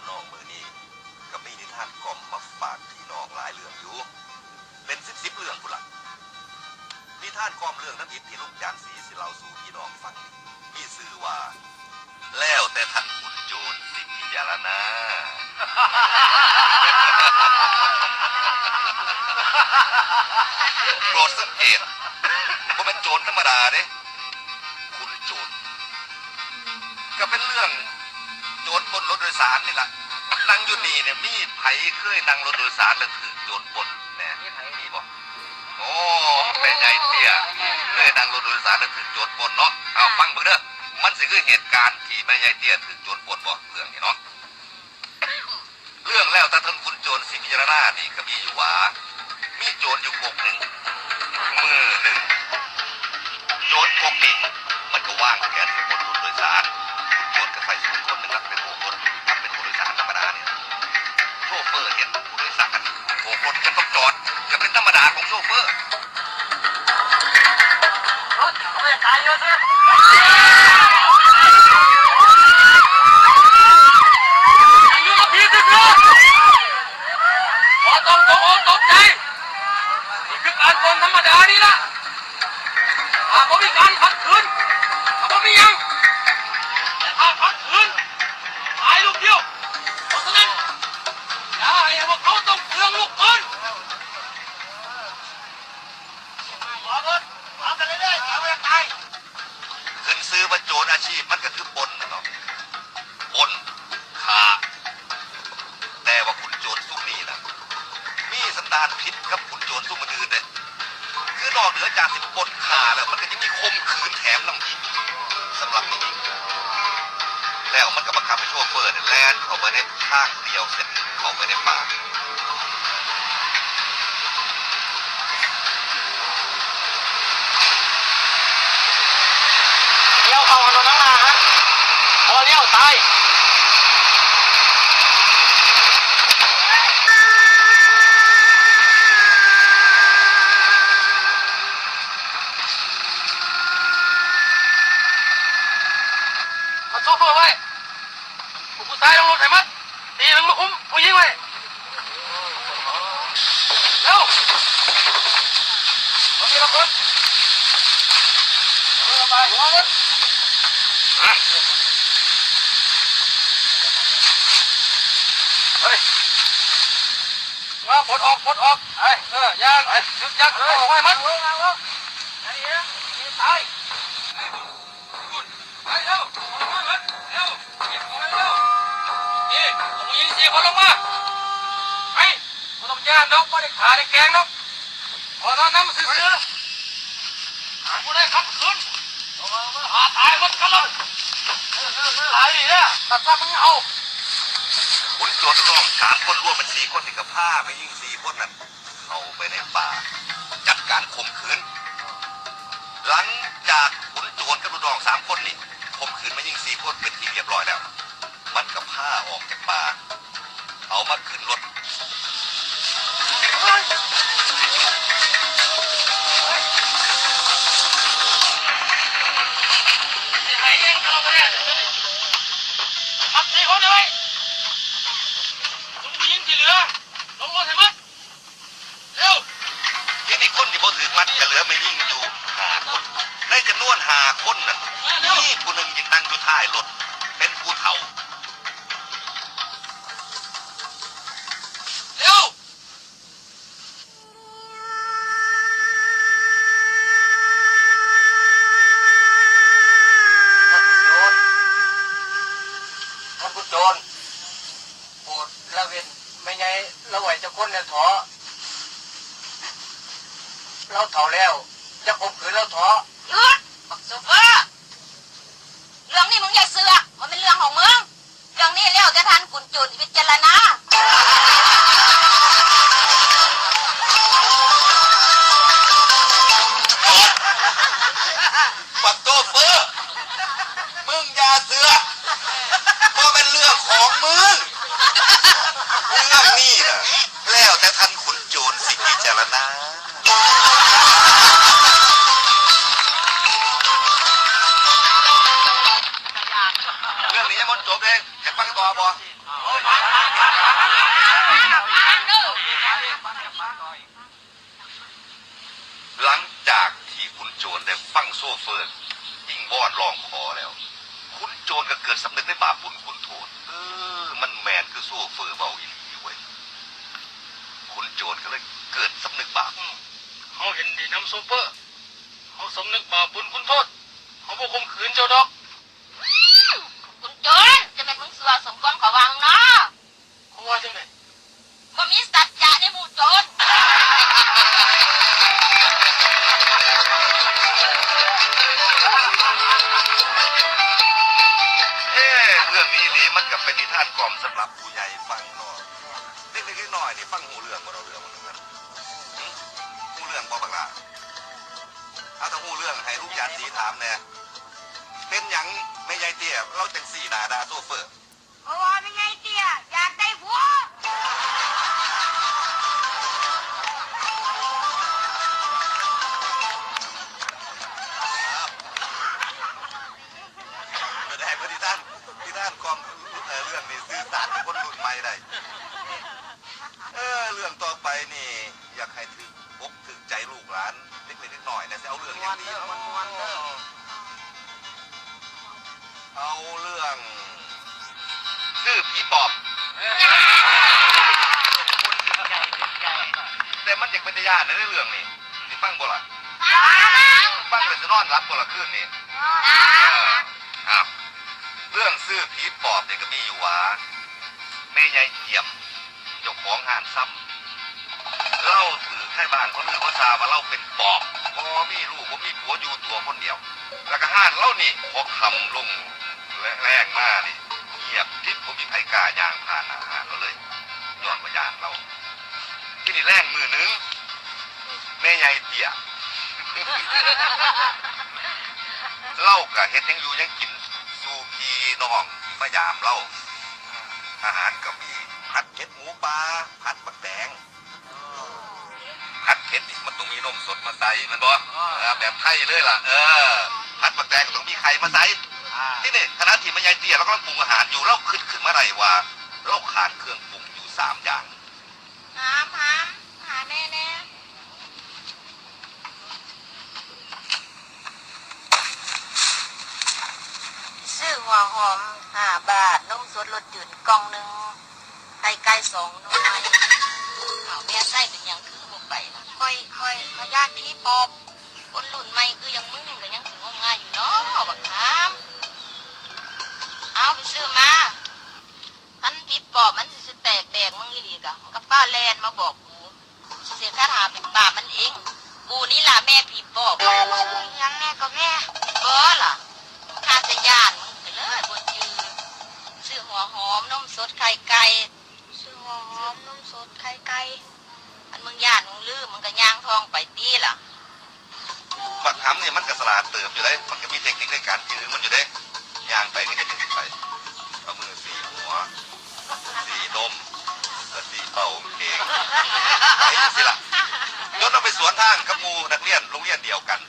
ามน้องมือนี้ก็มีนิทานกล่อมมาฝากพี่น้องหลายเรื่องอยู่ เป็นสิบสิบเรื่องพุ่นละนิทานกล่อมเรื่องน้ำอิฐที่ลูกจานสีสิเราสู่พี่น้องฟังมีชื่อว่า แล้วแต่ท่านคุณโจรสิพิจารณาโปรดสังเกตว่าเป็นโจรธรรมดาเด้คุณโจรก็เป็นเรื่อง จรปล้นรถโดยสารนี่แหละนั่งอยู่นี่เนี่ยมีไผเคยนั่งรถโดยสารแล้วถือโจรปล้นแน่มีบ่โอ้แม่ใหญ่เตี้ยเคยนั่งรถโดยสารแล้วถือโจรปล้นเนาะเอาฟังเบิ่งเด้อมันสิคือเหตุการณ์ที่แม่ใหญ่เตี้ยถือโจรปล้นบ่เรื่องนี้เนาะเรื่องแล้วแต่ท่านคุณโจรสิพิจารณานี่ก็มีอยู่ว่ามีโจรอยู่กกหนึ่งมือหนึ่งโจรพวกนี้มันก็ว่างแค่ที่บนรถโดยสารโจรก็ใส่ชุดคน เฟอร์เห็นผู้โดยสารโบกรถก็ต้องจอดก็เป็นธรรมดาของโชเฟอร์รถไม่ตายเยอะสิอายุกับพี่สิบล้อต้องตกใจคือการปนธรรมดานี่ละหากว่ามีการขัดขืนหากว่ามียังาให้ เลี้ยวตายมาโชเฟอร์ไว้ผู้ผู้ชายลงรถให้มัดตีหนึ่งมาคุ้มผู้หญิงไว้เร็วมาทีละคนเอาไปหัวรถ เฮ้ยมา ปลดออกปลดออกไอ้เออย่างไอ้ยึดยักเอาไว้มัดเอาเอาเอาไอ้เนี่ยตายไปเร็วเอาไว้มัดเร็วเก็บเอาไว้เร็วนี่เอาผู้หญิงสี่คนลงมาไปไม่ต้องย่านนกไม่ได้ขาได้แกงนกพอนอนน้ำซื่อๆหาผู้ได้ขับขึ้นเอามาเอามาหาตายหมดกันเลยเออเออเออตายดิเนี่ยตัดซ้ำมึงเอาขุนโจรรองสามคนรวมเป็นสี่คนที่กับผ้าไม่ยิ่ง พวกนั้นเข้าไปในป่า จัดการข่มขืน หลังจากขุนโจรกับลูกน้องสามคนนี่ข่มขืนมายิ่งสี่คนเป็นที่เรียบร้อยแล้ว มันกับผ้าออกจากป่า เอามาขึ้นรถ งอย่าเสือ บาปบุญคุณโทษเออ มันแมนคือโซ่เฟอร์เบาอีหลีเว้ยคุณโจรก็เลยเกิดสำนึกบาปเขาเห็นดีน้ำซูเปอร์เขาสำนึกบาปบุญคุณโทษเขาบ่คมขืนเจ้าดอก ห ล่ะคืนนี่เอออ้าวเรื่องซื้อผีปอบเนี่ยก็มีอยู่ว่าแม่ยายเจียมเจ้าของงานซ้ำเล่าถือแค่บ้านคนอื่นเขาทราบว่าเราเป็นปอบพอมีลูกว่ามีผัวอยู่ตัวคนเดียว แล้วก็ห้านเล่านี่พอคำลงแรงๆมานี่เงียบทิพย์ผมมีไผกล้ายางผ่านอาหารเราเลยย้อนมายานเราที่นี่แรงมือหนึงแม่ใหญ่เตี่ยเล่ากะเฮ็ดยังอยู่ยังกินซูพีน้องมายามเล่าอาหารก็มีผัดเผ็ดหมูปลาผัดบักแดงผัดเผ็ดนี่มันต้องมีนมสดมาใส่มันบ่เออแบบไทยเลยล่ะ เออผัดบักแดงก็ต้องมีไข่มาใส่นี่นี่คณะที่ม่ยายเตี่ยเรากำลังปรุงอาหารอยู่เราคิดขึ้นเมาได้ว่าเราขาดเครื่องปรุงอยู่สามอย่าง หามหามหาแน่แน่ซื้อ หัวหอมห้าบาทนมสดรสจืดกล่องหนึ่งไข่ไก่สองหน่วยข่าวแม่ไส้เป็นอย่างคือบ่ไปนะค่อยค่อยขยานพี่ปอบคนรุ่นใหม่คือยังมึงก็ยังถึงงมงายอยู่เนาะบักถามเอาไปซื้อมาอันพี่ปอบมันสิแตกแดกมึงอีหลีกะมันกับป้าแลนมาบอกกูเสียค่าถาเป็นป่ามันเองกูนี่ล่ะแม่พี่ปอบยังแม่ก็แม่บ่ล่ะ หัวหอมนมสดไข่ไก่ซื้อหัวหอมนมสดไข่ไก่อันมึงย่านมึงลืมมึงก็ย่างทองไปตีล่ะบักหำเนี่ยมันก็สลาดเติบอยู่เลยมันก็มีเทคนิคในการยื้อมันอยู่เลยย่างไปก็จะดึงไปเอามือสีหัวสีนมแล้วสีเป่าเองไอ้สิล่ะยศเอาไปสวนทางกับหมูนักเรียนโรงเรียนเดียวกัน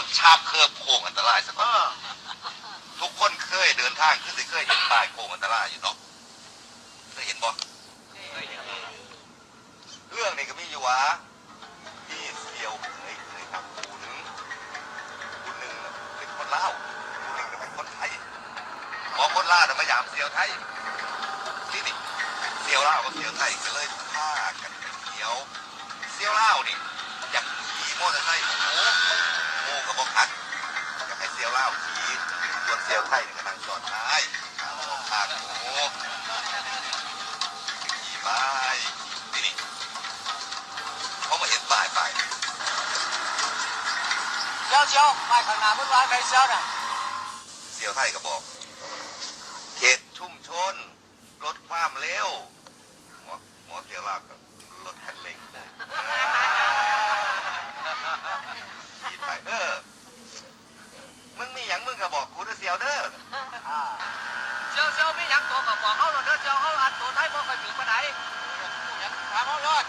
มื่อนี้เอาเรื่องชาบเคิร์บโค้งอันตรายสักก่อนทุกคนเคยเดินทางคือสิเคยเห็นป้ายโค้งอันตรายอยู่เนาะเคยเห็นบ่เรื่องนี้ก็มีอยู่ว่าที่เซียวเคยเคยทำผู้หนึ่งผู้หนึ่งน่ะเป็นคนลาวผู้หนึ่งน่ะเป็นคนไทยพอคนลาวน่ะมายามเซียวไทยที่นี่เซียวลาวกับเซียวไทยก็เลยพากันไปเที่ยวเซียวลาวนี่อยากขี่มอเตอร์ไซค์ของหมูหมูกับบอกคัก ข้าวขี่ส่วเซียวไทยก็นั่งซ้อนท้ายเอาพาหมูขี่ไปที่นี่เขามาเห็นป้ายไปเชียวเชียวไปข้างหน้ามึงว่าใครเชียวน่ะเซียวไทยก็บอก เขตชุ่มชน ลดความเร็วหมอหมอเซียวลาวก็ลดคันเร่งขี่ไปเออ มึงมีอย่างมึงก็บอกกูด้วยังตัวก็บอกเขาเราเด้อเจ้าเขาอัดตัวไทยบ่ค่อยถึงปานใดถามเขายอด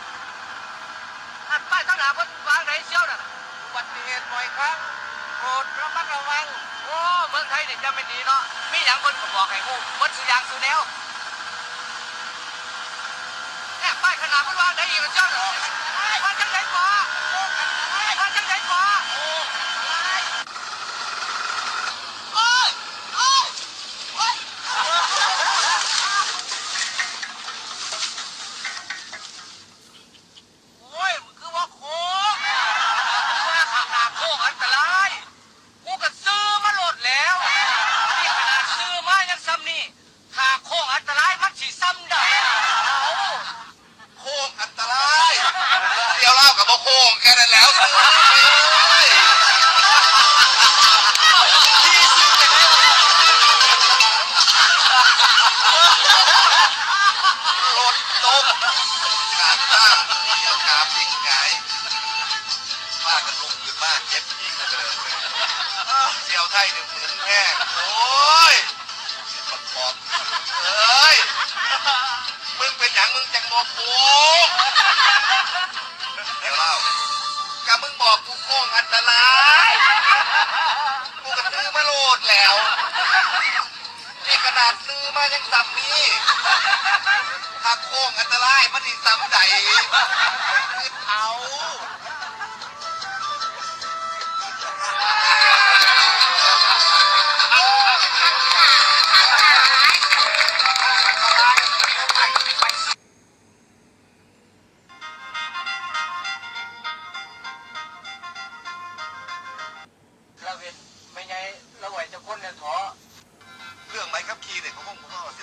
อัดป้ายทั้งหนาเพิ่นวางไหนเชียวน่ะอุบัติเหตุบ่อยครั้งโปรดระมัดระวังโอ้เมืองไทยนี่จะไม่ดีเนาะมีหยังเพิ่นก็บอกให้ฮู้เพิ่นสิอย่างสุแนวแอบป้ายขนาดเพิ่นวางไหนอีกแล้วเจ้าน่ะ นาดซื้อมายังสับนี่ถ้าโค้งอันตรายมันอีซ้ำใดคือเท้าเรา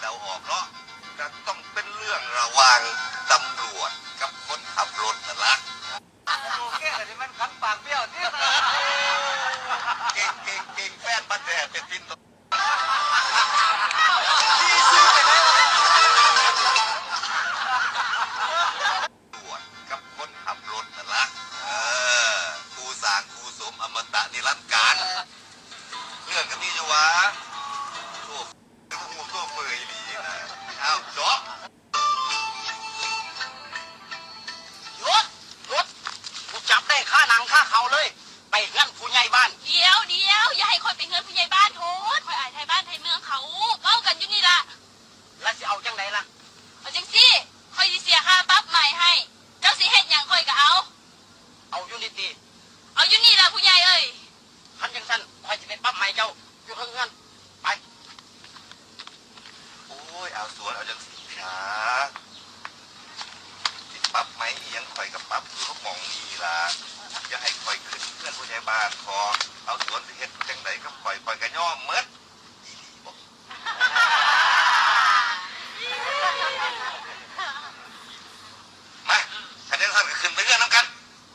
เราออกเนาะจะต้องเป็นเรื่องระหว่างตำรวจ โอ้ยเอาสวนเอาจังสีขาติดปรับไหมอิหยังข่อยกับปรับคือเขามองนี่ล่ะอย่าให้ข่อยขึ้นเพื่อนผู้ใหญ่บ้านขอเอาสวนที่เฮ็ดจังไดก็ข่อยข่อยก็ย่อมเมดอีหลีบอกมาคะแนนท่านก็ขึ้นไปเรื่อยน้ำกัน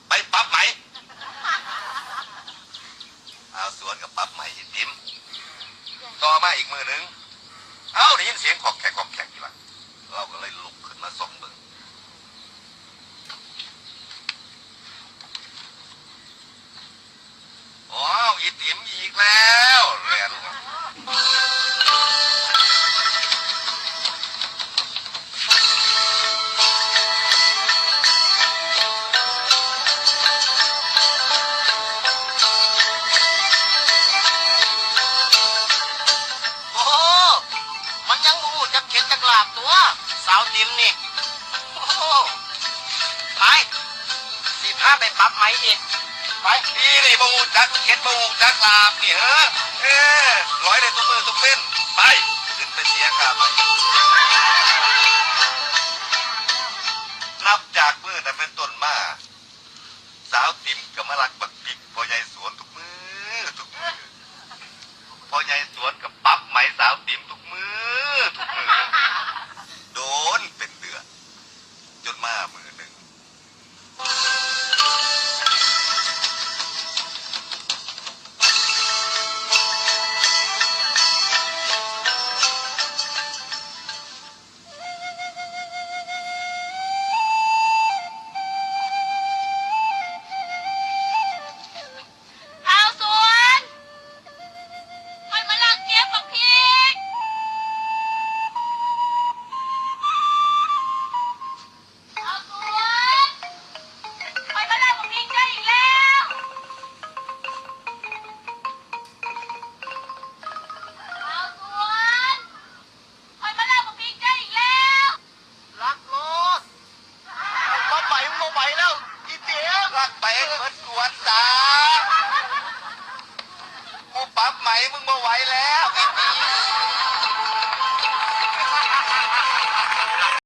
ไปปรับไหม เอาสวนกับปรับไหมยินดิมต่อมาอีกมือหนึ่ง เอ้า กเข็ดจักหลาบตัว สาวติมนี่โอ้ไปสิพาไปปับไหมอีกไปนี่นี่บงูจักเข็ดบงูจักลาบนี่เฮ้อเออร้อยเลยตุ้มือตุ้มเล่นไปขึ้นไปเสียค่าไปนับจากมือนั้นเป็นต้นมา สาวติ๋มกับมาลักบักปิกพอใหญ่สวนทุกมือทุกมือพอใหญ่